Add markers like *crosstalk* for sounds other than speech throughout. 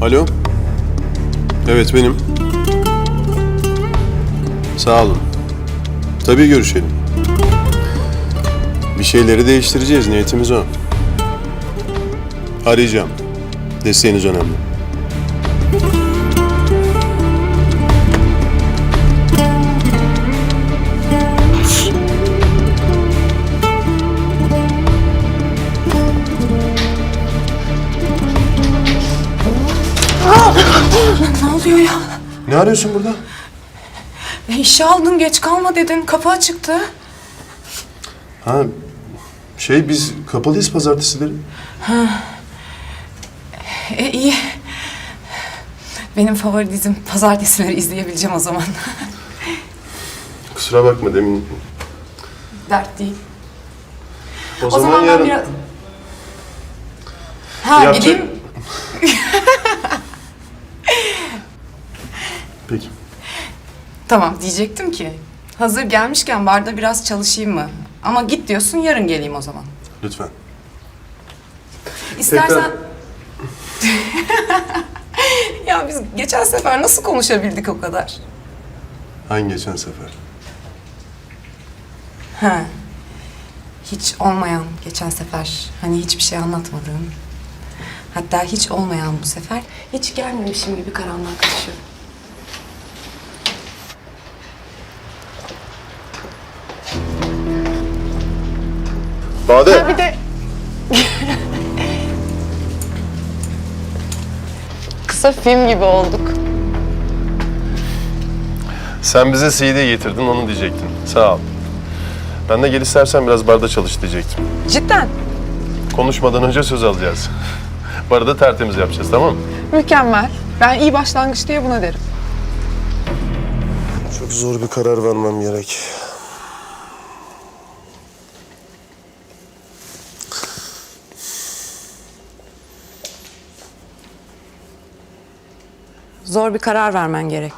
Alo? Evet benim. Sağ olun. Tabii görüşelim. Bir şeyleri değiştireceğiz. Niyetimiz o. Arayacağım. Desteğiniz önemli. Ne oluyor ya? Ne arıyorsun burada? E, işe aldın geç kalma dedin. Kapı açıktı. Ha, şey biz kapalıyız pazartesileri. E iyi. Benim favori dizim pazartesileri izleyebileceğim o zaman. *laughs* Kusura bakma demin. Dert değil. O, O, zaman, ben biraz... Ha Yapacak- gideyim. *laughs* Peki. Tamam diyecektim ki. Hazır gelmişken barda biraz çalışayım mı? Ama git diyorsun yarın geleyim o zaman. Lütfen. İstersen... *laughs* ya biz geçen sefer nasıl konuşabildik o kadar? Hangi geçen sefer? Ha. Hiç olmayan geçen sefer hani hiçbir şey anlatmadığım. Hatta hiç olmayan bu sefer hiç gelmemişim gibi karanlığa karışıyorum. Kısa film gibi olduk. Sen bize CD getirdin onu diyecektin. Sağ ol. Ben de gel istersen biraz barda çalış diyecektim. Cidden Konuşmadan önce söz alacağız. Barda tertemiz yapacağız tamam mı? Mükemmel. Ben iyi başlangıç diye buna derim. Çok zor bir karar vermem gerek. Zor bir karar vermen gerek.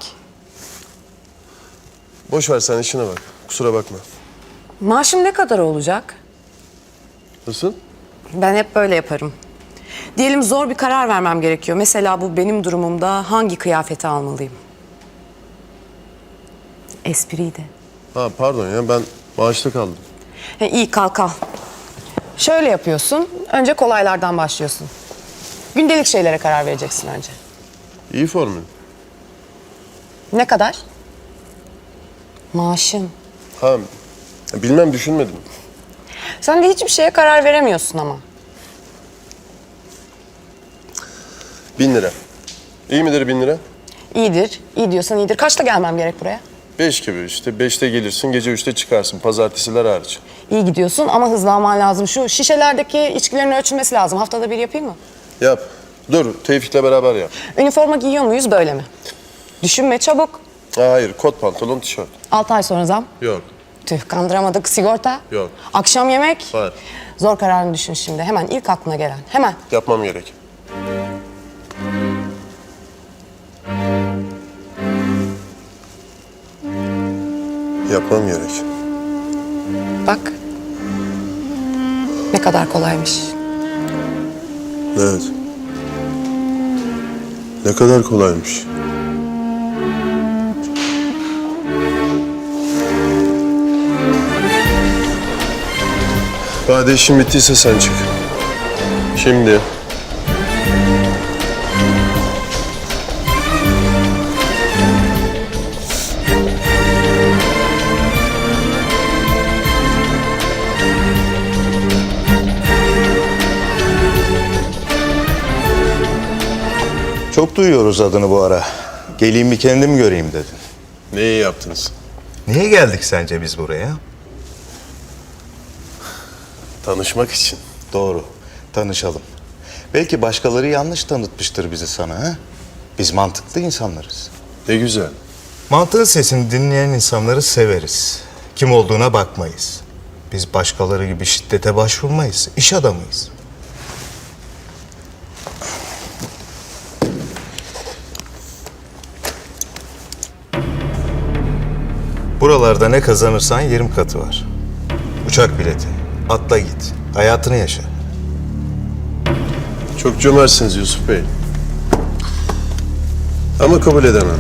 Boş ver sen işine bak. Kusura bakma. Maaşım ne kadar olacak? Nasıl? Ben hep böyle yaparım. Diyelim zor bir karar vermem gerekiyor. Mesela bu benim durumumda hangi kıyafeti almalıyım? Espriydi. Ha pardon ya ben maaşta kaldım. He, iyi kalk al. Şöyle yapıyorsun. Önce kolaylardan başlıyorsun. Gündelik şeylere karar vereceksin önce. İyi formül. Ne kadar? Maaşım. Ha bilmem düşünmedim. Sen de hiçbir şeye karar veremiyorsun ama. Bin lira. İyi midir bin lira? İyidir. iyi diyorsan iyidir. Kaçta gelmem gerek buraya? Beş gibi işte. Beşte gelirsin, gece üçte çıkarsın. Pazartesiler hariç. İyi gidiyorsun ama hızlanman lazım. Şu şişelerdeki içkilerin ölçülmesi lazım. Haftada bir yapayım mı? Yap. Dur, Tevfik'le beraber yap. Üniforma giyiyor muyuz böyle mi? Düşünme çabuk. Ha, hayır, kot pantolon, tişört. 6 ay sonra zam. Yok. Tüh kandıramadık. Sigorta. Yok. Akşam yemek. Var. Zor kararını düşün şimdi. Hemen ilk aklına gelen. Hemen. Yapmam gerek. Yapmam gerek. Bak. Ne kadar kolaymış. Evet. Ne kadar kolaymış. Bade işin bittiyse sen çık. Şimdi. Çok duyuyoruz adını bu ara. Geleyim bir kendim göreyim dedin. Ne iyi yaptınız. Niye geldik sence biz buraya? Tanışmak için. Doğru, tanışalım. Belki başkaları yanlış tanıtmıştır bizi sana ha? Biz mantıklı insanlarız. Ne güzel. Mantığın sesini dinleyen insanları severiz. Kim olduğuna bakmayız. Biz başkaları gibi şiddete başvurmayız. İş adamıyız. Buralarda ne kazanırsan 20 katı var. Uçak bileti. Atla git. Hayatını yaşa. Çok cömertsiniz Yusuf Bey. Ama kabul edemem.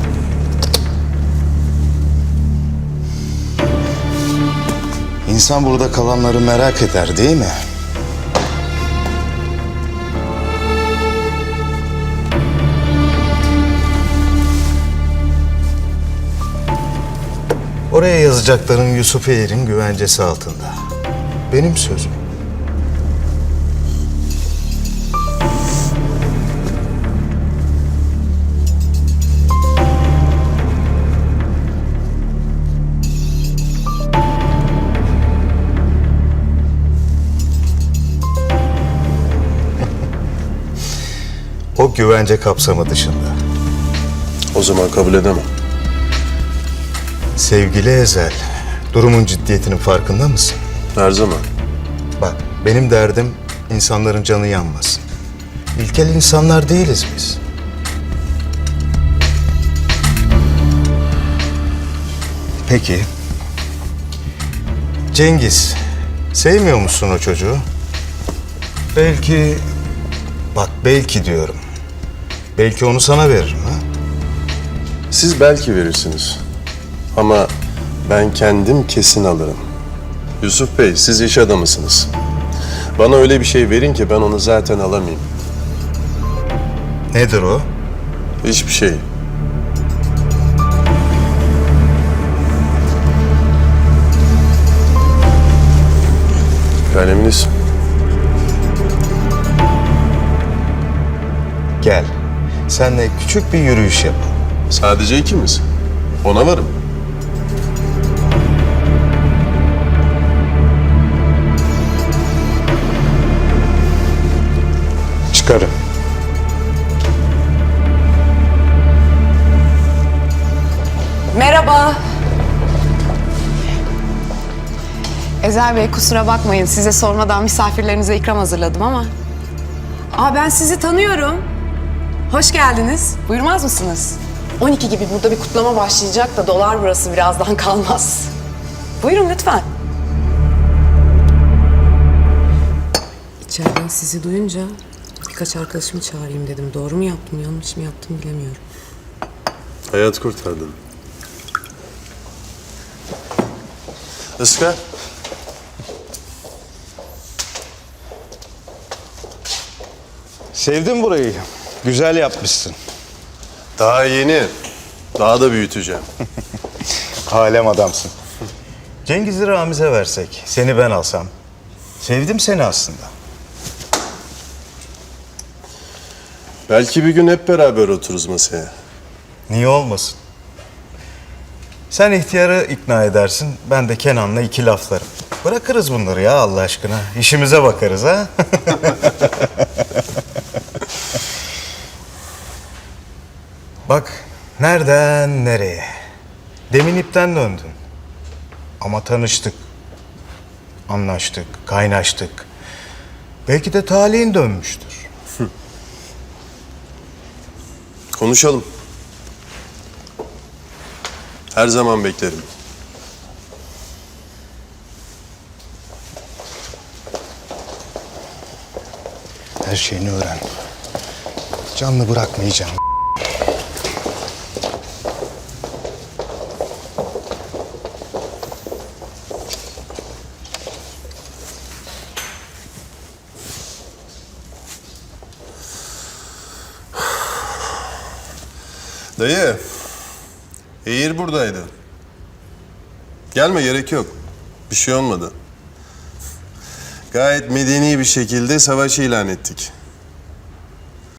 İnsan burada kalanları merak eder değil mi? Oraya yazacakların Yusuf Eğir'in güvencesi altında. Benim sözüm. *laughs* O güvence kapsamı dışında. O zaman kabul edemem. Sevgili Ezel, durumun ciddiyetinin farkında mısın? Her zaman. Bak, benim derdim insanların canı yanmasın. İlkel insanlar değiliz biz. Peki. Cengiz, sevmiyor musun o çocuğu? Belki, bak belki diyorum. Belki onu sana veririm ha? Siz belki verirsiniz. Ama ben kendim kesin alırım. Yusuf Bey, siz iş adamısınız. Bana öyle bir şey verin ki ben onu zaten alamayayım. Nedir o? Hiçbir şey. Kaleminiz. Gel. Senle küçük bir yürüyüş yapalım. Sadece ikimiz. Ona varım. Çıkarım. Merhaba. Ezel Bey kusura bakmayın size sormadan misafirlerinize ikram hazırladım ama. Aa ben sizi tanıyorum. Hoş geldiniz. Buyurmaz mısınız? 12 gibi burada bir kutlama başlayacak da dolar burası birazdan *laughs* kalmaz. Buyurun lütfen. İçeriden sizi duyunca birkaç arkadaşımı çağırayım dedim. Doğru mu yaptım, yanlış mı yaptım bilemiyorum. Hayat kurtardın. Iska. Sevdim burayı. Güzel yapmışsın. Daha yeni. Daha da büyüteceğim. *laughs* Alem adamsın. Cengiz'i Ramiz'e versek, seni ben alsam. Sevdim seni aslında. Belki bir gün hep beraber otururuz masaya. Niye olmasın? Sen ihtiyarı ikna edersin, ben de Kenan'la iki laflarım. Bırakırız bunları ya Allah aşkına. İşimize bakarız ha. *laughs* Bak, nereden nereye? Demin ipten döndün. Ama tanıştık. Anlaştık, kaynaştık. Belki de talihin dönmüştür. Konuşalım. Her zaman beklerim. Her şeyini öğren. Canlı bırakmayacağım. Dayı. Eğir buradaydı. Gelme gerek yok. Bir şey olmadı. Gayet medeni bir şekilde savaş ilan ettik.